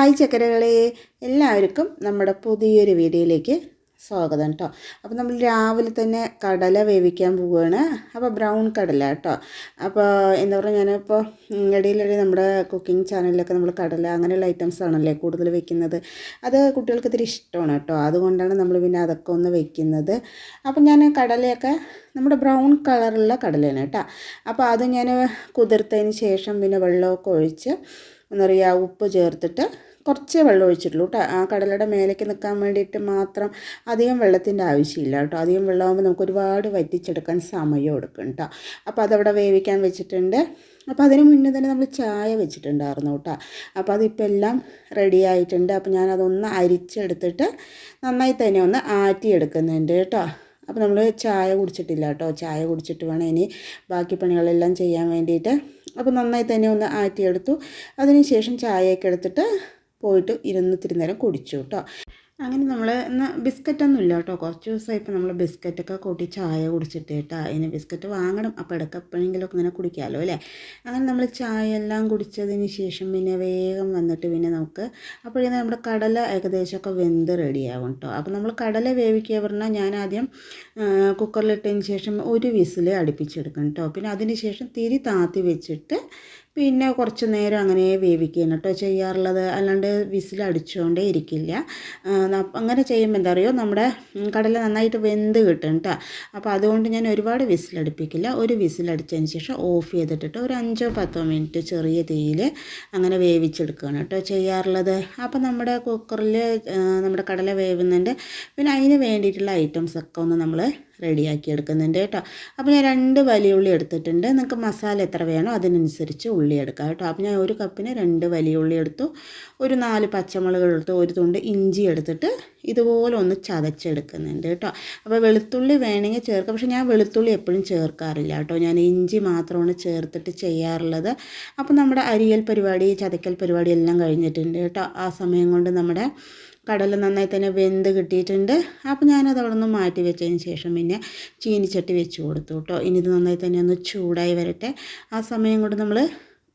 Hi ചക്കരകളെ എല്ലാവർക്കും നമ്മുടെ പുതിയൊരു വീഡിയോയിലേക്ക് സ്വാഗതം കേട്ടോ. അപ്പോൾ നമ്മൾ രാവിലെ തന്നെ കടല വേവിക്കാൻ പോവുകയാണ്. അപ്പോൾ ബ്രൗൺ കടല കേട്ടോ. അപ്പോൾ എന്താ പറയുക ഞാനിപ്പോൾ ഇടയിലിടെ നമ്മുടെ കുക്കിംഗ് ചാനലിലൊക്കെ നമ്മൾ കടല അങ്ങനെയുള്ള ഐറ്റംസ് ആണല്ലേ കൂടുതൽ വെക്കുന്നത്. അത് കുട്ടികൾക്ക് ഇത്തിരി ഇഷ്ടമാണ് കേട്ടോ. അതുകൊണ്ടാണ് നമ്മൾ പിന്നെ അതൊക്കെ ഒന്ന് വെക്കുന്നത്. അപ്പോൾ ഞാൻ കടലയൊക്കെ നമ്മുടെ ബ്രൗൺ കളറുള്ള കടലയാണ് കേട്ടോ. അപ്പോൾ അത് ഞാൻ കുതിർത്തതിന് ശേഷം പിന്നെ വെള്ളമൊക്കെ ഒഴിച്ച് എന്താ പറയുക ഉപ്പ് ചേർത്തിട്ട് കുറച്ച് വെള്ളം ഒഴിച്ചിട്ടുള്ളൂ കേട്ടോ. ആ കടലയുടെ മേലേക്ക് നിൽക്കാൻ വേണ്ടിയിട്ട് മാത്രം അധികം വെള്ളത്തിന്റെ ആവശ്യമില്ല കേട്ടോ. അധികം വെള്ളമാകുമ്പോൾ നമുക്ക് ഒരുപാട് വറ്റിച്ചെടുക്കാൻ സമയം എടുക്കും കേട്ടോ. അപ്പോൾ അതവിടെ വേവിക്കാൻ വെച്ചിട്ടുണ്ട്. അപ്പോൾ അതിന് മുന്നേ തന്നെ നമ്മൾ ചായ വെച്ചിട്ടുണ്ടായിരുന്നു കേട്ടോ. അപ്പോൾ അതിപ്പോൾ എല്ലാം റെഡി ആയിട്ടുണ്ട്. അപ്പോൾ ഞാനതൊന്ന് അരിച്ചെടുത്തിട്ട് നന്നായി തന്നെ ഒന്ന് ആറ്റിയെടുക്കുന്നുണ്ട് കേട്ടോ. അപ്പോൾ നമ്മൾ ചായ കുടിച്ചിട്ടില്ല കേട്ടോ. ചായ കുടിച്ചിട്ട് വേണം ഇനി ബാക്കി പണികളെല്ലാം ചെയ്യാൻ വേണ്ടിയിട്ട്. അപ്പോൾ നന്നായി തന്നെ ഒന്ന് ആറ്റിയെടുത്തു. അതിന് ശേഷം ചായയൊക്കെ എടുത്തിട്ട് പോയിട്ട് ഇരുന്നിത്തിരി നേരം കുടിച്ചു കേട്ടോ അങ്ങനെ നമ്മൾ ഇന്ന് ബിസ്ക്കറ്റൊന്നും ഇല്ല കേട്ടോ കുറച്ച് ദിവസമായി ഇപ്പോൾ നമ്മൾ ബിസ്ക്കറ്റൊക്കെ കൂട്ടി ചായ കുടിച്ചിട്ട് കേട്ടോ ഇനി ബിസ്ക്കറ്റ് വാങ്ങണം. അപ്പോൾ ഇടയ്ക്ക് എപ്പോഴെങ്കിലുമൊക്കെ ഇങ്ങനെ കുടിക്കാമല്ലോ അല്ലേ? അങ്ങനെ നമ്മൾ ചായ എല്ലാം കുടിച്ചതിന് ശേഷം പിന്നെ വേഗം വന്നിട്ട് പിന്നെ നമുക്ക് അപ്പോഴേ നമ്മുടെ കടല ഏകദേശമൊക്കെ വെന്ത് റെഡിയാവും കേട്ടോ അപ്പോൾ നമ്മൾ കടല വേവിക്കുക പറഞ്ഞാൽ ഞാൻ ആദ്യം കുക്കറിലിട്ടതിന് ശേഷം ഒരു വിസിൽ അടുപ്പിച്ചെടുക്കണം കേട്ടോ പിന്നെ അതിന് ശേഷം തിരി താത്തി വെച്ചിട്ട് പിന്നെ കുറച്ച് നേരം അങ്ങനെ വേവിക്കുകയാണ് കേട്ടോ ചെയ്യാറുള്ളത്. അല്ലാണ്ട് വിസിൽ അടിച്ചുകൊണ്ടേ ഇരിക്കില്ല. അങ്ങനെ ചെയ്യുമ്പോൾ എന്താ പറയുക നമ്മുടെ കടല നന്നായിട്ട് വെന്ത് കിട്ടും കേട്ടോ അപ്പോൾ അതുകൊണ്ട് ഞാൻ ഒരുപാട് വിസിലടിപ്പിക്കില്ല ഒരു വിസിലടിച്ചതിന് ശേഷം ഓഫ് ചെയ്തിട്ടിട്ട് ഒരു അഞ്ചോ പത്തോ മിനിറ്റ് ചെറിയ തീയിൽ അങ്ങനെ വേവിച്ചെടുക്കുകയാണ് കേട്ടോ ചെയ്യാറുള്ളത്. അപ്പോൾ നമ്മുടെ കുക്കറിൽ നമ്മുടെ കടല വേവുന്നുണ്ട്. പിന്നെ അതിന് വേണ്ടിയിട്ടുള്ള ഐറ്റംസ് ഒക്കെ ഒന്ന് നമ്മൾ റെഡിയാക്കി എടുക്കുന്നുണ്ട് കേട്ടോ. അപ്പോൾ ഞാൻ രണ്ട് വലിയ ഉള്ളി എടുത്തിട്ടുണ്ട്. നിങ്ങൾക്ക് മസാല എത്ര വേണോ അതിനനുസരിച്ച് ഉള്ളി എടുക്കാം കേട്ടോ. അപ്പോൾ ഞാൻ ഒരു കപ്പിന് രണ്ട് വലിയ ഉള്ളി എടുത്തു. ഒരു നാല് പച്ചമുളക് എടുത്തു. ഒരു തുണ്ട് ഇഞ്ചി എടുത്തിട്ട് ഇതുപോലെ ഒന്ന് ചതച്ചെടുക്കുന്നുണ്ട് കേട്ടോ. അപ്പോൾ വെളുത്തുള്ളി വേണമെങ്കിൽ ചേർക്കാം. പക്ഷേ ഞാൻ വെളുത്തുള്ളി എപ്പോഴും ചേർക്കാറില്ല കേട്ടോ. ഞാൻ ഇഞ്ചി മാത്രമാണ് ചേർത്തിട്ട് ചെയ്യാറുള്ളത്. അപ്പോൾ നമ്മുടെ അരിയൽ പരിപാടി ചതയ്ക്കൽ പരിപാടി എല്ലാം കഴിഞ്ഞിട്ടുണ്ട് കേട്ടോ. ആ സമയം കൊണ്ട് നമ്മുടെ കടല നന്നായി തന്നെ വെന്ത് കിട്ടിയിട്ടുണ്ട്. അപ്പോൾ ഞാനത് അവിടെ നിന്ന് മാറ്റി വെച്ചതിന് ശേഷം പിന്നെ ചീനിച്ചട്ടി വെച്ച് കൊടുത്തു കേട്ടോ. ഇനി ഇത് നന്നായി തന്നെ ഒന്ന് ചൂടായി വരട്ടെ. ആ സമയം കൊണ്ട് നമ്മൾ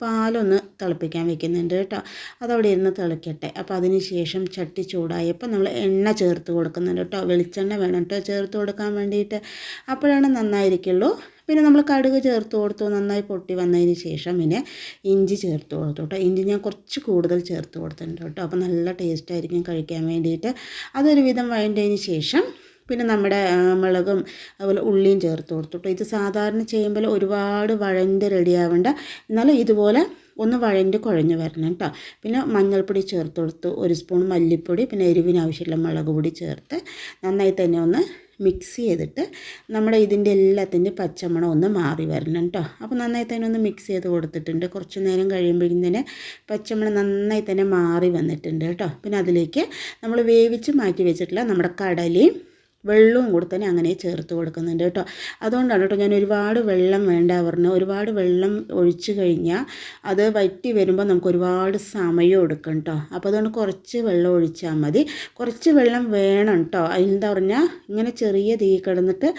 പാലൊന്ന് തിളപ്പിക്കാൻ വെക്കുന്നുണ്ട് കേട്ടോ. അതവിടെ ഇരുന്ന് തിളയ്ക്കട്ടെ അപ്പോൾ അതിന് ശേഷം ചട്ടി ചൂടായപ്പോൾ നമ്മൾ എണ്ണ ചേർത്ത് കൊടുക്കുന്നുണ്ട് കേട്ടോ. വെളിച്ചെണ്ണ വേണം കേട്ടോ ചേർത്ത് കൊടുക്കാൻ വേണ്ടിയിട്ട്. അപ്പോഴാണ് നന്നായിരിക്കുള്ളൂ. പിന്നെ നമ്മൾ കടുക് ചേർത്ത് കൊടുത്തു നന്നായി പൊട്ടി വന്നതിന് ശേഷം പിന്നെ ഇഞ്ചി ചേർത്ത് കൊടുത്തു കേട്ടോ ഇഞ്ചി ഞാൻ കുറച്ച് കൂടുതൽ ചേർത്ത് കൊടുത്തിട്ടുണ്ട് കേട്ടോ അപ്പോൾ നല്ല ടേസ്റ്റ് ആയിരിക്കും കഴിക്കാൻ വേണ്ടിയിട്ട്. അതൊരു വിധം വഴണ്ടതിന് ശേഷം പിന്നെ നമ്മുടെ മുളകും അതുപോലെ ഉള്ളിയും ചേർത്ത് കൊടുത്തു കേട്ടോ ഇത് സാധാരണ ചെയ്യുമ്പോൾ ഒരുപാട് വഴണ്ട് റെഡിയാവേണ്ട എന്നാലും ഇതുപോലെ ഒന്ന് വഴണ്ട് കുഴഞ്ഞ് വരണം കേട്ടോ പിന്നെ മഞ്ഞൾപ്പൊടി ചേർത്ത് കൊടുത്തു ഒരു സ്പൂൺ മല്ലിപ്പൊടി പിന്നെ എരിവിന് ആവശ്യമുള്ള മുളക് പൊടി ചേർത്ത് നന്നായി തന്നെ ഒന്ന് മിക്സ് ചെയ്തിട്ട് നമ്മുടെ ഇതിന്റെ എല്ലാത്തിന്റെ പച്ചമണം ഒന്ന് മാറി വരണം കേട്ടോ അപ്പോൾ നന്നായി തന്നെ ഒന്ന് മിക്സ് ചെയ്ത് കൊടുത്തിട്ടുണ്ട്. കുറച്ച് നേരം കഴിയുമ്പോഴേക്കും തന്നെ പച്ചമണം നന്നായി തന്നെ മാറി വന്നിട്ടുണ്ട് കേട്ടോ പിന്നെ അതിലേക്ക് നമ്മൾ വേവിച്ച് മാറ്റി വെച്ചിട്ടുള്ള നമ്മുടെ കടലയും വെള്ളവും കൂടെ തന്നെ അങ്ങനെ ചേർത്ത് കൊടുക്കുന്നുണ്ട് കേട്ടോ. അതുകൊണ്ടാണ് കേട്ടോ ഞാൻ ഒരുപാട് വെള്ളം വേണ്ട പറഞ്ഞു ഒരുപാട് വെള്ളം ഒഴിച്ചു കഴിഞ്ഞാൽ അത് വറ്റി വരുമ്പോൾ നമുക്ക് ഒരുപാട് സമയം എടുക്കും കേട്ടോ. അപ്പോൾ അതുകൊണ്ട് കുറച്ച് വെള്ളം ഒഴിച്ചാൽ മതി. കുറച്ച് വെള്ളം വേണം കേട്ടോ. എന്താ പറഞ്ഞാൽ ഇങ്ങനെ ചെറിയ തീ കിടന്നിട്ട്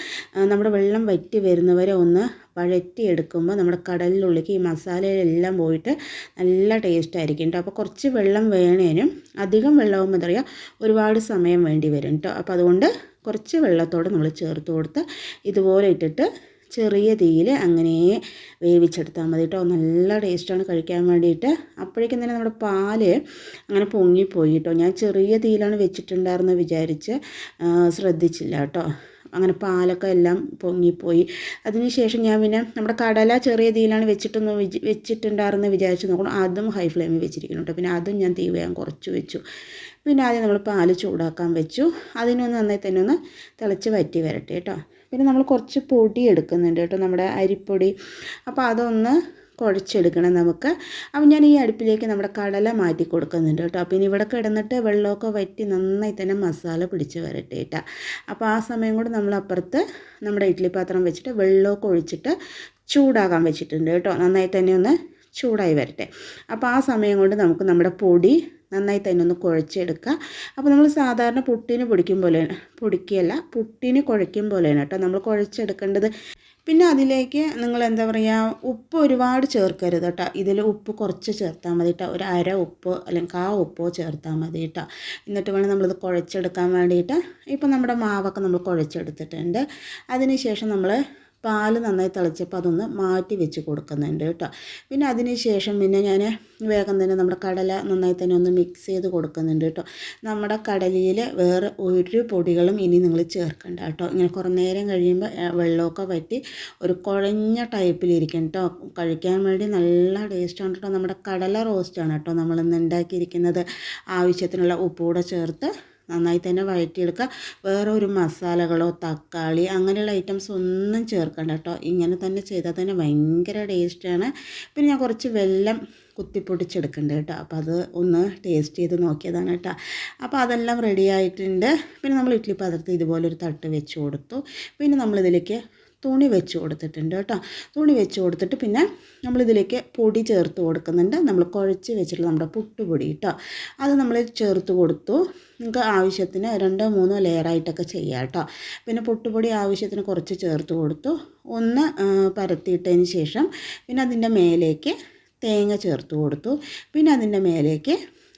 നമ്മുടെ വെള്ളം വറ്റി വരുന്നവരെ ഒന്ന് വഴറ്റിയെടുക്കുമ്പോൾ നമ്മുടെ കടലിനുള്ളിലേക്ക് ഈ മസാലയിലെല്ലാം പോയിട്ട് നല്ല ടേസ്റ്റ് ആയിരിക്കും കേട്ടോ. അപ്പോൾ കുറച്ച് വെള്ളം വേണേനും അധികം വെള്ളമാകുമ്പോൾ എന്താ പറയുക ഒരുപാട് സമയം വേണ്ടി വരും കേട്ടോ. അപ്പോൾ അതുകൊണ്ട് കുറച്ച് വെള്ളത്തോടെ നമ്മൾ ചേർത്ത് കൊടുത്ത് ഇതുപോലെ ഇട്ടിട്ട് ചെറിയ തീയിൽ അങ്ങനെ വേവിച്ചെടുത്താൽ മതി കേട്ടോ. നല്ല ടേസ്റ്റാണ് കഴിക്കാൻ വേണ്ടിയിട്ട്. അപ്പോഴേക്കും തന്നെ നമ്മുടെ പാൽ അങ്ങനെ പൊങ്ങിപ്പോയി കേട്ടോ. ഞാൻ ചെറിയ തീയിലാണ് വെച്ചിട്ടുണ്ടായിരുന്നത് വിചാരിച്ച് ശ്രദ്ധിച്ചില്ല കേട്ടോ. അങ്ങനെ പാലൊക്കെ എല്ലാം പൊങ്ങിപ്പോയി. അതിനുശേഷം ഞാൻ പിന്നെ നമ്മുടെ കടല ചെറിയ തീയിലാണ് വെച്ചിട്ടൊന്ന് വെച്ചിട്ടുണ്ടായിരുന്നു വിചാരിച്ച് നോക്കണം അതും ഹൈ ഫ്ലെയിമിൽ വെച്ചിരിക്കുന്നു കേട്ടോ പിന്നെ അതും ഞാൻ തീ വേഗം കുറച്ച് വെച്ചു. പിന്നെ ആദ്യം നമ്മൾ പാൽ ചൂടാക്കാൻ വെച്ചു. അതിനൊന്ന് നന്നായി തന്നെ ഒന്ന് തിളച്ച് വറ്റി വരട്ടെ കേട്ടോ പിന്നെ നമ്മൾ കുറച്ച് പൊടി എടുക്കുന്നുണ്ട് കേട്ടോ നമ്മുടെ അരിപ്പൊടി. അപ്പോൾ അതൊന്ന് കുഴച്ചെടുക്കണം നമുക്ക്. അപ്പം ഞാൻ ഈ അടുപ്പിലേക്ക് നമ്മുടെ കടല മാറ്റി കൊടുക്കുന്നുണ്ട് കേട്ടോ. അപ്പം ഇനി ഇവിടെ കിടന്നിട്ട് വെള്ളമൊക്കെ വറ്റി നന്നായി തന്നെ മസാല പിടിച്ച് വരട്ടെ കേട്ടോ അപ്പോൾ ആ സമയം കൂടെ നമ്മൾ അപ്പുറത്ത് നമ്മുടെ ഇഡ്ഡലി പാത്രം വെച്ചിട്ട് വെള്ളമൊക്കെ ഒഴിച്ചിട്ട് ചൂടാകാൻ വെച്ചിട്ടുണ്ട് കേട്ടോ. നന്നായി തന്നെ ഒന്ന് ചൂടായി വരട്ടെ. അപ്പോൾ ആ സമയം കൊണ്ട് നമുക്ക് നമ്മുടെ പൊടി നന്നായി തന്നെ ഒന്ന് കുഴച്ചെടുക്കുക അപ്പോൾ നമ്മൾ സാധാരണ പുട്ടിന് പൊടിക്കും പോലെയാണ് പൊടിക്കുകയല്ല പുട്ടിന് കുഴയ്ക്കും പോലെയാണ് കേട്ടോ. നമ്മൾ കുഴച്ചെടുക്കേണ്ടത് പിന്നെ അതിലേക്ക് നിങ്ങൾ എന്താ പറയുക ഉപ്പ് ഒരുപാട് ചേർക്കരുത് കേട്ടോ. ഇതിൽ ഉപ്പ് കുറച്ച് ചേർത്താൽ മതി കേട്ടോ. ഒരു അര ഉപ്പ് അല്ലെങ്കിൽ കാ ഉപ്പോ ചേർത്താൽ മതി കേട്ടോ. എന്നിട്ട് വേണം നമ്മളിത് കുഴച്ചെടുക്കാൻ വേണ്ടിയിട്ട് ഇപ്പം നമ്മുടെ മാവൊക്കെ നമ്മൾ കുഴച്ചെടുത്തിട്ടുണ്ട്. അതിന് ശേഷം നമ്മൾ പാൽ നന്നായി തിളച്ചപ്പോൾ അതൊന്ന് മാറ്റി വെച്ച് കൊടുക്കുന്നുണ്ട് കേട്ടോ. പിന്നെ അതിന് ശേഷം പിന്നെ ഞാൻ വേഗം തന്നെ നമ്മുടെ കടല നന്നായി തന്നെ ഒന്ന് മിക്സ് ചെയ്ത് കൊടുക്കുന്നുണ്ട് കേട്ടോ. നമ്മുടെ കടലയിൽ വേറെ ഒരു പൊടികളും ഇനി നിങ്ങൾ ചേർക്കണ്ട കേട്ടോ. ഇങ്ങനെ കുറേ നേരം കഴിയുമ്പോൾ വെള്ളമൊക്കെ പറ്റി ഒരു കുഴഞ്ഞ ടൈപ്പിലിരിക്കും കേട്ടോ. കഴിക്കാൻ വേണ്ടി നല്ല ടേസ്റ്റാണ് കേട്ടോ. നമ്മുടെ കടല റോസ്റ്റാണ് കേട്ടോ നമ്മളിന്ന് ഉണ്ടാക്കിയിരിക്കുന്നത്. ആവശ്യത്തിനുള്ള ഉപ്പ് കൂടെ ചേർത്ത് നന്നായി തന്നെ വഴറ്റിയെടുക്കുക വേറെ ഒരു മസാലകളോ തക്കാളി അങ്ങനെയുള്ള ഐറ്റംസ് ഒന്നും ചേർക്കണ്ട കേട്ടോ. ഇങ്ങനെ തന്നെ ചെയ്താൽ തന്നെ ഭയങ്കര ടേസ്റ്റാണ് പിന്നെ ഞാൻ കുറച്ച് വെല്ലം കുത്തിപ്പൊടിച്ചെടുക്കുന്നുണ്ട് കേട്ടോ. അപ്പോൾ അത് ഒന്ന് ടേസ്റ്റ് ചെയ്ത് നോക്കിയതാണ് കേട്ടോ. അപ്പോൾ അതെല്ലാം റെഡി ആയിട്ടുണ്ട്. പിന്നെ നമ്മൾ ഇഡ്ഡലി പാത്രത്തിൽ ഇതുപോലൊരു തട്ട് വെച്ച് കൊടുത്തു. പിന്നെ നമ്മളിതിലേക്ക് തുണി വെച്ച് കൊടുത്തിട്ടുണ്ട് കേട്ടോ. തുണി വെച്ച് കൊടുത്തിട്ട് പിന്നെ നമ്മളിതിലേക്ക് പൊടി ചേർത്ത് കൊടുക്കുന്നുണ്ട്. നമ്മൾ കുഴച്ച് വെച്ചിട്ടുള്ള നമ്മുടെ പുട്ടുപൊടി കേട്ടോ. അത് നമ്മൾ ചേർത്ത് കൊടുത്തു. നിങ്ങൾക്ക് ആവശ്യത്തിന് രണ്ടോ മൂന്നോ ലെയറായിട്ടൊക്കെ ചെയ്യാം കേട്ടോ. പിന്നെ പുട്ടുപൊടി ആവശ്യത്തിന് കുറച്ച് ചേർത്ത് കൊടുത്തു. ഒന്ന് പരത്തിയിട്ടതിന് ശേഷം പിന്നെ അതിന്റെ മേലേക്ക് തേങ്ങ ചേർത്ത് കൊടുത്തു. പിന്നെ അതിന്റെ മേലേക്ക്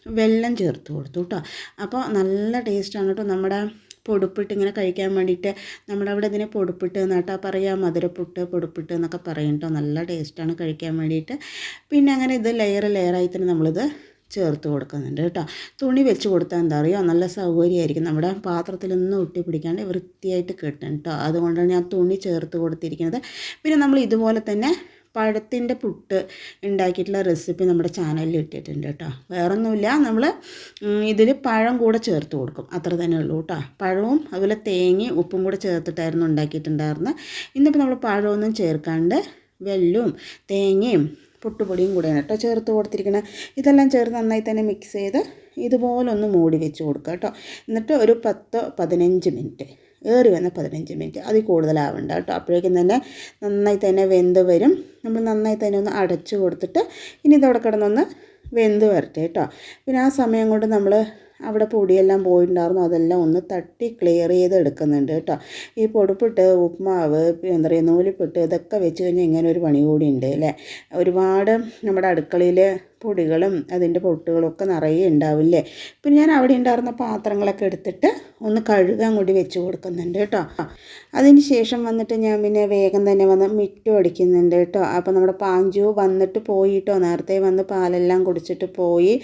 വെള്ളം ചേർത്ത് കൊടുത്തു കേട്ടോ. അപ്പോൾ നല്ല ടേസ്റ്റാണ് കേട്ടോ നമ്മുടെ പൊടുപ്പിട്ട് ഇങ്ങനെ കഴിക്കാൻ വേണ്ടിയിട്ട് നമ്മുടെ അവിടെ ഇതിനെ പൊടുപ്പിട്ട് എന്നാട്ടാ പറയുക മധുരപ്പുട്ട് പൊടുപ്പിട്ട് എന്നൊക്കെ പറയും നല്ല ടേസ്റ്റാണ് കഴിക്കാൻ വേണ്ടിയിട്ട്. പിന്നെ അങ്ങനെ ഇത് ലെയർ ലെയറായി തന്നെ നമ്മളിത് ചേർത്ത് കൊടുക്കുന്നുണ്ട് കേട്ടോ തുണി വെച്ച് കൊടുത്താൽ എന്താ പറയുക നല്ല സൗകര്യമായിരിക്കും. നമ്മുടെ പാത്രത്തിൽ പാത്രത്തിലൊന്നും ഒട്ടി പിടിക്കാണ്ട് വൃത്തിയായിട്ട് കിട്ടും കേട്ടോ അതുകൊണ്ടാണ് ഞാൻ തുണി ചേർത്ത് കൊടുത്തിരിക്കുന്നത്. പിന്നെ നമ്മൾ ഇതുപോലെ തന്നെ പഴത്തിന്റെ പുട്ട് ഉണ്ടാക്കിയിട്ടുള്ള റെസിപ്പി നമ്മുടെ ചാനലിൽ ഇട്ടിട്ടുണ്ട് കേട്ടോ. വേറൊന്നുമില്ല. നമ്മൾ ഇതിൽ പഴം കൂടെ ചേർത്ത് കൊടുക്കും. അത്ര തന്നെ ഉള്ളൂ കേട്ടോ. പഴവും അതുപോലെ തേങ്ങയും ഉപ്പും കൂടെ ചേർത്തിട്ടായിരുന്നു ഉണ്ടാക്കിയിട്ടുണ്ടായിരുന്നത്. ഇന്നിപ്പോൾ നമ്മൾ പഴമൊന്നും ചേർക്കാണ്ട് വെല്ലും തേങ്ങയും പുട്ടുപൊടിയും കൂടെയാണ് കേട്ടോ ചേർത്ത് കൊടുത്തിരിക്കുന്നത് ഇതെല്ലാം ചേർത്ത് നന്നായി തന്നെ മിക്സ് ചെയ്ത് ഇതുപോലെ ഒന്ന് മൂടി വെച്ച് കൊടുക്കുക കേട്ടോ. എന്നിട്ട് ഒരു പത്തോ പതിനഞ്ച് മിനിറ്റ് ഏറി വന്ന പതിനഞ്ച് മിനിറ്റ്. അതിൽ കൂടുതലാവണ്ട കേട്ടോ. അപ്പോഴേക്കും തന്നെ നന്നായി തന്നെ വെന്ത് വരും. നമ്മൾ നന്നായി തന്നെ ഒന്ന് അടച്ചു കൊടുത്തിട്ട് ഇനി ഇതവിടെ കിടന്നൊന്ന് വെന്ത് വരട്ടെ കേട്ടോ. പിന്നെ ആ സമയം കൊണ്ട് നമ്മൾ അവിടെ പൊടിയെല്ലാം പോയിട്ടുണ്ടായിരുന്നു. അതെല്ലാം ഒന്ന് തട്ടി ക്ലിയർ ചെയ്ത് എടുക്കുന്നുണ്ട് കേട്ടോ. ഈ പൊടിപ്പിട്ട് ഉപ്മാവ് എന്താ പറയുക നൂലിപ്പിട്ട് ഇതൊക്കെ വെച്ച് കഴിഞ്ഞാൽ ഇങ്ങനെ ഒരു പണി കൂടി ഉണ്ട് അല്ലേ? ഒരുപാട് നമ്മുടെ അടുക്കളയിൽ പൊടികളും അതിന്റെ പൊട്ടുകളും ഒക്കെ നിറയെ ഉണ്ടാവില്ലേ? പിന്നെ ഞാൻ അവിടെ ഉണ്ടായിരുന്ന പാത്രങ്ങളൊക്കെ എടുത്തിട്ട് ഒന്ന് കഴുകാൻ കൂടി വെച്ച് കൊടുക്കുന്നുണ്ട് കേട്ടോ. അതിന് ശേഷം വന്നിട്ട് ഞാൻ പിന്നെ വേഗം തന്നെ വന്ന് മിറ്റം അടിക്കുന്നുണ്ട് കേട്ടോ. അപ്പോൾ നമ്മുടെ പാഞ്ചു വന്നിട്ട് പോയിട്ടോ? നേരത്തെ വന്ന് പാലെല്ലാം കുടിച്ചിട്ട് പോയി.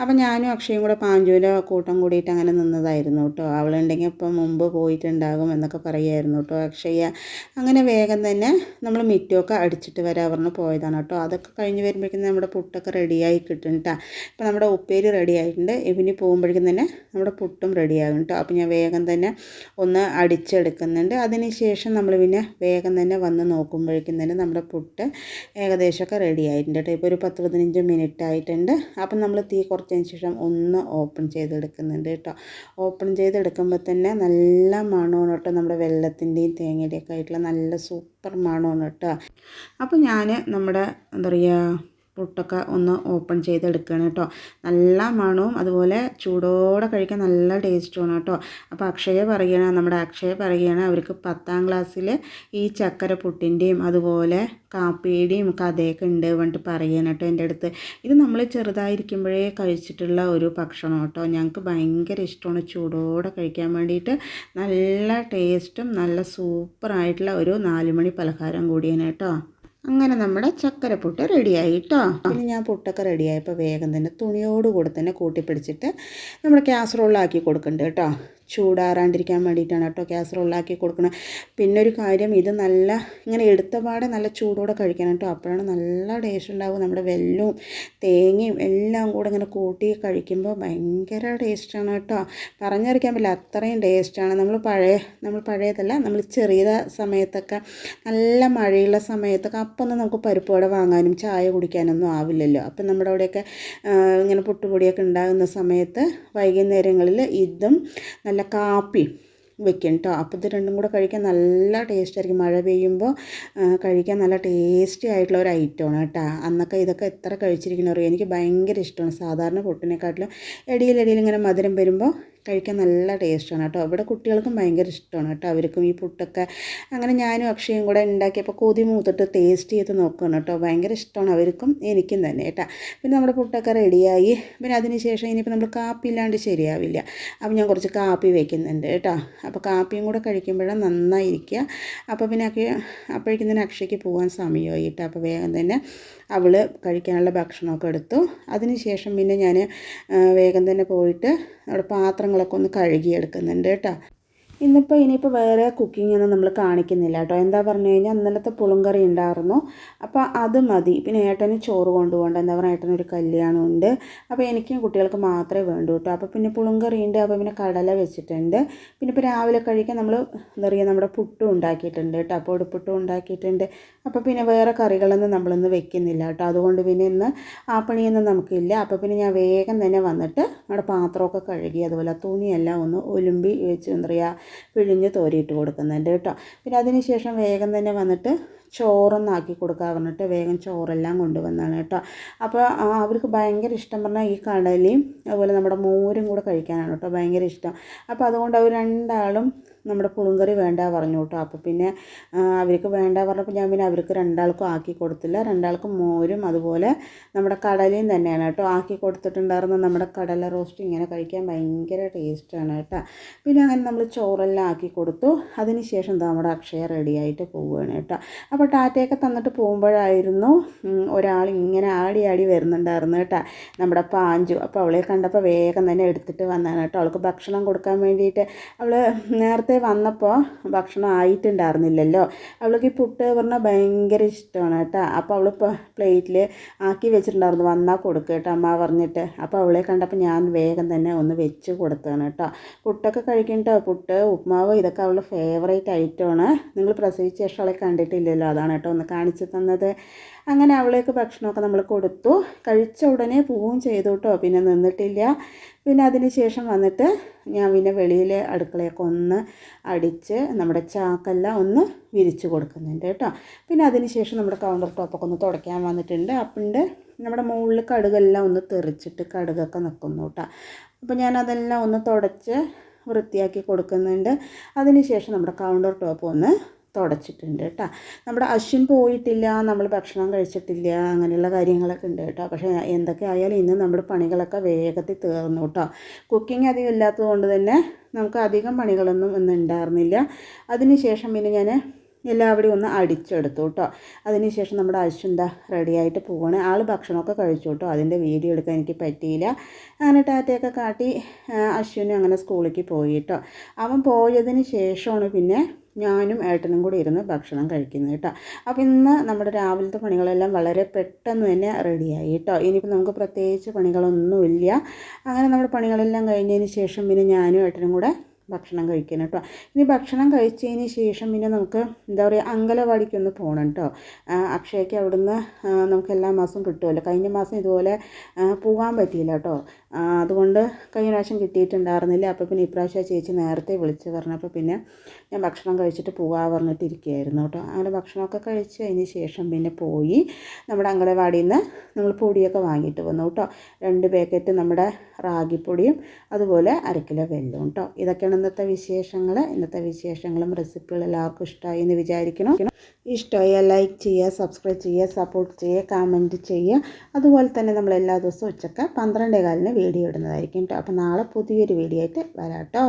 അപ്പോൾ ഞാനും അക്ഷയും കൂടെ പാഞ്ചുവിന്റെ കൂട്ടം കൂടിയിട്ട് അങ്ങനെ നിന്നതായിരുന്നു കേട്ടോ. അവളുണ്ടെങ്കിൽ ഇപ്പം മുമ്പ് പോയിട്ടുണ്ടാകും എന്നൊക്കെ പറയുമായിരുന്നു കേട്ടോ അക്ഷയ. അങ്ങനെ വേഗം തന്നെ നമ്മൾ മിറ്റമൊക്കെ അടിച്ചിട്ട് വരാൻ പറഞ്ഞ് പോയതാണ് കേട്ടോ. അതൊക്കെ കഴിഞ്ഞ് വരുമ്പോഴേക്കും നമ്മുടെ പുട്ടൊക്കെ റെഡി റെഡിയായി കിട്ടും കേട്ടോ അപ്പോൾ നമ്മുടെ ഉപ്പേരി റെഡി ആയിട്ടുണ്ട് ഇവന് പോകുമ്പോഴേക്കും തന്നെ നമ്മുടെ പുട്ടും റെഡിയാകും കേട്ടോ അപ്പോൾ ഞാൻ വേഗം തന്നെ ഒന്ന് അടിച്ചെടുക്കുന്നുണ്ട്. അതിന് ശേഷം നമ്മൾ പിന്നെ വേഗം തന്നെ വന്ന് നോക്കുമ്പോഴേക്കും തന്നെ നമ്മുടെ പുട്ട് ഏകദേശമൊക്കെ റെഡി ആയിട്ടുണ്ട് കേട്ടോ ഇപ്പോൾ ഒരു പത്ത് പതിനഞ്ച് മിനിറ്റ് ആയിട്ടുണ്ട്. അപ്പം നമ്മൾ തീ കുറച്ചതിന് ശേഷം ഒന്ന് ഓപ്പൺ ചെയ്തെടുക്കുന്നുണ്ട് കേട്ടോ ഓപ്പൺ ചെയ്തെടുക്കുമ്പോൾ തന്നെ നല്ല മണമാണ് കേട്ടോ നമ്മുടെ വെള്ളത്തിന്റെയും തേങ്ങയുടെയൊക്കെ ആയിട്ടുള്ള നല്ല സൂപ്പർ മണമാണ് കേട്ടോ അപ്പോൾ ഞാൻ നമ്മുടെ എന്താ പറയുക പുട്ടൊക്കെ ഒന്ന് ഓപ്പൺ ചെയ്തെടുക്കണം കേട്ടോ. നല്ല മണവും അതുപോലെ ചൂടോടെ കഴിക്കാൻ നല്ല ടേസ്റ്റുമാണ് കേട്ടോ. അപ്പോൾ അക്ഷയ പറയുകയാണ് നമ്മുടെ അക്ഷയ പറയുകയാണ് അവർക്ക് പത്താം ക്ലാസ്സിൽ ഈ ചക്കര പുട്ടിന്റെയും അതുപോലെ കാപ്പിയുടെയും കഥയൊക്കെ ഉണ്ട് പറഞ്ഞിട്ട് പറയുകയാണ് കേട്ടോ എന്റെ അടുത്ത്. ഇത് നമ്മൾ ചെറുതായിരിക്കുമ്പോഴേ കഴിച്ചിട്ടുള്ള ഒരു ഭക്ഷണം കേട്ടോ. ഞങ്ങൾക്ക് ഭയങ്കര ഇഷ്ടമാണ് ചൂടോടെ കഴിക്കാൻ വേണ്ടിയിട്ട്. നല്ല ടേസ്റ്റും നല്ല സൂപ്പറായിട്ടുള്ള ഒരു നാലുമണി പലഹാരം കൂടിയാണ് കേട്ടോ. അങ്ങനെ നമ്മുടെ ചക്കരപ്പുട്ട് റെഡിയായി കേട്ടോ പിന്നെ ഞാൻ പുട്ടൊക്കെ റെഡിയായപ്പോൾ വേഗം തന്നെ തുണിയോട് കൂടെ തന്നെ കൂട്ടിപ്പിടിച്ചിട്ട് നമ്മൾ കാസറോളിലാക്കി കൊടുക്കുന്നുണ്ട് കേട്ടോ. ചൂടാറാണ്ടിരിക്കാൻ വേണ്ടിയിട്ടാണ് കേട്ടോ കാസറോളിലാക്കി കൊടുക്കുന്നത് പിന്നെ ഒരു കാര്യം ഇത് നല്ല ഇങ്ങനെ എടുത്ത പാടെ നല്ല ചൂടോടെ കഴിക്കണം കേട്ടോ. അപ്പോഴാണ് നല്ല ടേസ്റ്റ് ഉണ്ടാവും. നമ്മുടെ വെല്ലും തേങ്ങയും എല്ലാം കൂടെ ഇങ്ങനെ കൂട്ടി കഴിക്കുമ്പോൾ ഭയങ്കര ടേസ്റ്റാണ് കേട്ടോ. പറഞ്ഞറിയിക്കാൻ പറ്റില്ല അത്രയും ടേസ്റ്റാണ് നമ്മൾ പഴയ നമ്മൾ പഴയതല്ല നമ്മൾ ചെറിയ സമയത്തൊക്കെ നല്ല മഴയുള്ള സമയത്തൊക്കെ അപ്പം നമുക്ക് പരിപ്പ് വട വാങ്ങാനും ചായ കുടിക്കാനൊന്നും ആവില്ലല്ലോ. അപ്പം നമ്മുടെ അവിടെയൊക്കെ ഇങ്ങനെ പുട്ടുപൊടിയൊക്കെ ഉണ്ടാകുന്ന സമയത്ത് വൈകുന്നേരങ്ങളിൽ ഇതും നല്ല കാപ്പി വെക്കും കേട്ടോ അപ്പോൾ ഇത് രണ്ടും കൂടെ കഴിക്കാൻ നല്ല ടേസ്റ്റ് ആയിരിക്കും. മഴ പെയ്യുമ്പോൾ കഴിക്കാൻ നല്ല ടേസ്റ്റി ആയിട്ടുള്ള ഒരു ഐറ്റമാണ് കേട്ടോ അന്നൊക്കെ ഇതൊക്കെ എത്ര കഴിച്ചിരിക്കണറിയോ എനിക്ക് ഭയങ്കര ഇഷ്ടമാണ്. സാധാരണ പുട്ടിനെക്കാട്ടിലും ഇടയിലിടയിൽ ഇങ്ങനെ മധുരം വരുമ്പോൾ കഴിക്കാൻ നല്ല ടേസ്റ്റാണ് കേട്ടോ. ഇവിടെ കുട്ടികൾക്കും ഭയങ്കര ഇഷ്ടമാണ് കേട്ടോ. അവർക്കും ഈ പുട്ടൊക്കെ. അങ്ങനെ ഞാനും അക്ഷയും കൂടെ ഉണ്ടാക്കിയപ്പോൾ കൊതി മൂത്തിട്ട് ടേസ്റ്റ് ചെയ്ത് നോക്കുകയാണ് കേട്ടോ. ഭയങ്കര ഇഷ്ടമാണ് അവർക്കും എനിക്കും തന്നെ കേട്ടോ. പിന്നെ നമ്മുടെ പുട്ടൊക്കെ റെഡിയായി പിന്നെ അതിന് ശേഷം ഇനിയിപ്പോൾ നമ്മൾ കാപ്പി ഇല്ലാണ്ട് ശരിയാവില്ല. അപ്പോൾ ഞാൻ കുറച്ച് കാപ്പി വയ്ക്കുന്നുണ്ട് കേട്ടോ. അപ്പോൾ കാപ്പിയും കൂടെ കഴിക്കുമ്പോഴാണ് നന്നായിരിക്കുക. അപ്പോൾ പിന്നെ അപ്പോഴേക്കും തന്നെ അക്ഷയ്ക്ക് പോകാൻ സമയമായി കേട്ടോ. അപ്പോൾ വേഗം തന്നെ അവൾ കഴിക്കാനുള്ള ഭക്ഷണമൊക്കെ എടുത്തു. അതിന് ശേഷം പിന്നെ ഞാൻ വേഗം തന്നെ പോയിട്ട് അവിടെ പാത്രങ്ങളൊക്കെ ഒന്ന് കഴുകിയെടുക്കുന്നുണ്ട് കേട്ടോ. ഇന്നിപ്പോൾ ഇനിയിപ്പോൾ വേറെ കുക്കിംഗ് ഒന്നും നമ്മൾ കാണിക്കുന്നില്ല കേട്ടോ. എന്താ പറഞ്ഞു കഴിഞ്ഞാൽ ഇന്നലത്തെ പുളുങ്കറി ഉണ്ടായിരുന്നു. അപ്പോൾ അത് മതി. പിന്നെ ഏട്ടന് ചോറ് കൊണ്ടുപോകണ്ട. എന്താ പറയുക ഏട്ടനൊരു കല്യാണമുണ്ട്. അപ്പോൾ എനിക്കും കുട്ടികൾക്ക് മാത്രമേ വേണ്ടൂ കേട്ടോ. അപ്പോൾ പിന്നെ പുളുങ്കറി ഉണ്ട്. അപ്പോൾ പിന്നെ കടല വെച്ചിട്ടുണ്ട്. പിന്നെ ഇപ്പോൾ രാവിലെ കഴിക്കാൻ നമ്മൾ എന്താ പറയുക നമ്മുടെ പുട്ടും ഉണ്ടാക്കിയിട്ടുണ്ട് കേട്ടോ. പൊടിപ്പുട്ടും ഉണ്ടാക്കിയിട്ടുണ്ട്. അപ്പോൾ പിന്നെ വേറെ കറികളൊന്നും നമ്മളിന്ന് വെക്കുന്നില്ല കേട്ടോ. അതുകൊണ്ട് പിന്നെ ഇന്ന് ആ പണിയൊന്നും നമുക്കില്ല. അപ്പോൾ പിന്നെ ഞാൻ വേഗം തന്നെ വന്നിട്ട് നമ്മുടെ പാത്രമൊക്കെ കഴുകി അതുപോലെ തുണിയെല്ലാം ഒന്ന് ഒലുമ്പി വെച്ച് എന്താ പറയുക പിഴിഞ്ഞ് തോരിയിട്ട് കൊടുക്കുന്നുണ്ട് കേട്ടോ. പിന്നെ അതിന് ശേഷം വേഗം തന്നെ വന്നിട്ട് ചോറൊന്നാക്കി കൊടുക്കുക പറഞ്ഞിട്ട് വേഗം ചോറെല്ലാം കൊണ്ടുവന്നാണ് കേട്ടോ. അപ്പോൾ അവർക്ക് ഭയങ്കര ഇഷ്ടം പറഞ്ഞാൽ ഈ കടലയും അതുപോലെ നമ്മുടെ മോരും കൂടെ കഴിക്കാനാണ് കേട്ടോ ഭയങ്കര ഇഷ്ടം. അപ്പോൾ അതുകൊണ്ട് അവർ രണ്ടാളും നമ്മുടെ പുളുങ്കറി വേണ്ട പറഞ്ഞു കേട്ടോ അപ്പോൾ പിന്നെ അവർക്ക് വേണ്ട പറഞ്ഞപ്പോൾ ഞാൻ പിന്നെ അവർക്ക് രണ്ടാൾക്കും ആക്കി കൊടുത്തില്ല. രണ്ടാൾക്കും മോരും അതുപോലെ നമ്മുടെ കടലയും തന്നെയാണ് കേട്ടോ. ആക്കി കൊടുത്തിട്ടുണ്ടായിരുന്ന നമ്മുടെ കടല റോസ്റ്റ് ഇങ്ങനെ കഴിക്കാൻ ഭയങ്കര ടേസ്റ്റാണ് കേട്ടോ. പിന്നെ അങ്ങനെ നമ്മൾ ചോറെല്ലാം ആക്കി കൊടുത്തു. അതിന് ശേഷം നമ്മുടെ അക്ഷയ റെഡിയായിട്ട് പോവുകയാണ് കേട്ടോ. അപ്പോൾ ടാറ്റയൊക്കെ തന്നിട്ട് പോകുമ്പോഴായിരുന്നു ഒരാൾ ഇങ്ങനെ ആടി ആടി വരുന്നുണ്ടായിരുന്നു കേട്ടോ. നമ്മുടെ പാഞ്ചു. അപ്പോൾ അവളെ കണ്ടപ്പോൾ വേഗം തന്നെ എടുത്തിട്ട് വന്നാണ് കേട്ടോ. അവൾക്ക് ഭക്ഷണം കൊടുക്കാൻ വേണ്ടിയിട്ട് അവൾ നേരത്തെ നേരത്തെ വന്നപ്പോൾ ഭക്ഷണം ആയിട്ടുണ്ടായിരുന്നില്ലല്ലോ. അവൾക്ക് ഈ പുട്ട് പറഞ്ഞാൽ ഭയങ്കര ഇഷ്ടമാണ് കേട്ടോ. അപ്പോൾ അവളിപ്പോൾ പ്ലേറ്റിൽ ആക്കി വെച്ചിട്ടുണ്ടായിരുന്നു. വന്നാൽ കൊടുക്കുക കേട്ടോ അമ്മ പറഞ്ഞിട്ട്. അപ്പോൾ അവളെ കണ്ടപ്പോൾ ഞാൻ വേഗം തന്നെ ഒന്ന് വെച്ച് കൊടുത്തതാണ് കേട്ടോ. പുട്ടൊക്കെ കഴിക്കണ്ടോ? പുട്ട് ഉപ്മാവ് ഇതൊക്കെ അവളുടെ ഫേവറേറ്റ് ഐറ്റമാണ് നിങ്ങൾ പ്രസവിച്ച ശേഷം അവളെ കണ്ടിട്ടില്ലല്ലോ. അതാണ് കേട്ടോ ഒന്ന് കാണിച്ചു തന്നത്. അങ്ങനെ അവളേക്ക് ഭക്ഷണമൊക്കെ നമ്മൾ കൊടുത്തു. കഴിച്ച ഉടനെ പോവുകയും ചെയ്തു കേട്ടോ. പിന്നെ നിന്നിട്ടില്ല. പിന്നെ അതിന് ശേഷം വന്നിട്ട് ഞാൻ പിന്നെ വെളിയിൽ അടുക്കളയൊക്കെ ഒന്ന് അടിച്ച് നമ്മുടെ ചാക്കെല്ലാം ഒന്ന് വിരിച്ച് കൊടുക്കുന്നുണ്ട് കേട്ടോ. പിന്നെ അതിന് ശേഷം നമ്മുടെ കൗണ്ടർ ടോപ്പൊക്കെ ഒന്ന് തുടയ്ക്കാൻ വന്നിട്ടുണ്ട്. അപ്പിന്റെ നമ്മുടെ മുകളിൽ കടുകെല്ലാം ഒന്ന് തെറിച്ചിട്ട് കടുകൊക്കെ നിൽക്കുന്നു കേട്ടോ. അപ്പോൾ ഞാനതെല്ലാം ഒന്ന് തുടച്ച് വൃത്തിയാക്കി കൊടുക്കുന്നുണ്ട്. അതിന് ശേഷം നമ്മുടെ കൗണ്ടർ ടോപ്പ് ഒന്ന് തുടച്ചിട്ടുണ്ട് കേട്ടോ. നമ്മുടെ അശ്വിൻ പോയിട്ടില്ല നമ്മൾ ഭക്ഷണം കഴിച്ചിട്ടില്ല അങ്ങനെയുള്ള കാര്യങ്ങളൊക്കെ ഉണ്ട് കേട്ടോ. പക്ഷേ എന്തൊക്കെ ആയാലും ഇന്ന് നമ്മുടെ പണികളൊക്കെ വേഗത്തിൽ തീർന്നു കേട്ടോ. കുക്കിംഗ് അധികം ഇല്ലാത്തത് കൊണ്ട് തന്നെ നമുക്ക് അധികം പണികളൊന്നും ഒന്നും ഉണ്ടായിരുന്നില്ല. അതിനുശേഷം പിന്നെ ഞാൻ എല്ലാവരുടെയും ഒന്ന് അടിച്ചെടുത്തു കേട്ടോ. അതിനുശേഷം നമ്മുടെ അശ്വന്ത റെഡിയായിട്ട് പോവാണ്. ആൾ ഭക്ഷണമൊക്കെ കഴിച്ചു കേട്ടോ. അതിന്റെ വീഡിയോ എടുക്കാൻ എനിക്ക് പറ്റിയില്ല. അങ്ങനെ ടാറ്റയൊക്കെ കാട്ടി അശ്വിനും അങ്ങനെ സ്കൂളിലേക്ക് പോയി കേട്ടോ. അവൻ പോയതിന് ശേഷമാണ് പിന്നെ ഞാനും ഏട്ടനും കൂടി ഇരുന്ന് ഭക്ഷണം കഴിക്കുന്നു കേട്ടോ. അപ്പോൾ ഇന്ന് നമ്മുടെ രാവിലത്തെ പണികളെല്ലാം വളരെ പെട്ടെന്ന് തന്നെ റെഡിയായി കേട്ടോ. ഇനിയിപ്പോൾ നമുക്ക് പ്രത്യേകിച്ച് പണികളൊന്നുമില്ല. അങ്ങനെ നമ്മുടെ പണികളെല്ലാം കഴിഞ്ഞതിന് ശേഷം പിന്നെ ഞാനും ഏട്ടനും കൂടെ ഭക്ഷണം കഴിക്കണം കേട്ടോ. ഇനി ഭക്ഷണം കഴിച്ചതിന് ശേഷം പിന്നെ നമുക്ക് എന്താ പറയുക അങ്കലവാടിക്കൊന്ന് പോകണം കേട്ടോ. അക്ഷയയ്ക്ക് അവിടുന്ന് നമുക്ക് എല്ലാ മാസവും കിട്ടുമല്ലോ. കഴിഞ്ഞ മാസം ഇതുപോലെ പോകാൻ പറ്റിയില്ല കേട്ടോ. അതുകൊണ്ട് കഴിഞ്ഞ പ്രാവശ്യം കിട്ടിയിട്ടുണ്ടായിരുന്നില്ല. അപ്പോൾ പിന്നെ ഇപ്രാവശ്യം ചേച്ചി നേരത്തെ വിളിച്ച് പറഞ്ഞപ്പോൾ പിന്നെ ഞാൻ ഭക്ഷണം കഴിച്ചിട്ട് പോകാൻ പറഞ്ഞിട്ട് ഇരിക്കുകയായിരുന്നു കേട്ടോ. അങ്ങനെ ഭക്ഷണമൊക്കെ കഴിച്ച് അതിന് ശേഷം പിന്നെ പോയി നമ്മുടെ അങ്കലവാടിയിൽ നിന്ന് നമ്മൾ പൊടിയൊക്കെ വാങ്ങിയിട്ട് വന്നു കേട്ടോ. രണ്ട് പാക്കറ്റ് നമ്മുടെ റാഗിപ്പൊടിയും അതുപോലെ അരക്കിലോ വെല്ലവും കേട്ടോ. ഇതൊക്കെയാണ് ഇന്നത്തെ വിശേഷങ്ങൾ ഇന്നത്തെ വിശേഷങ്ങളും റെസിപ്പികളും എല്ലാവർക്കും ഇഷ്ടമായി എന്ന് വിചാരിക്കണം ഇഷ്ടമായ ലൈക്ക് ചെയ്യുക സബ്സ്ക്രൈബ് ചെയ്യുക സപ്പോർട്ട് ചെയ്യുക കമന്റ് ചെയ്യുക. അതുപോലെ തന്നെ നമ്മൾ എല്ലാ ദിവസവും ഉച്ചയ്ക്ക് പന്ത്രണ്ടേ കാലിന് വീഡിയോ ഇടുന്നതായിരിക്കും കേട്ടോ. അപ്പോൾ നാളെ പുതിയൊരു വീഡിയോ ആയിട്ട് വരാം കേട്ടോ.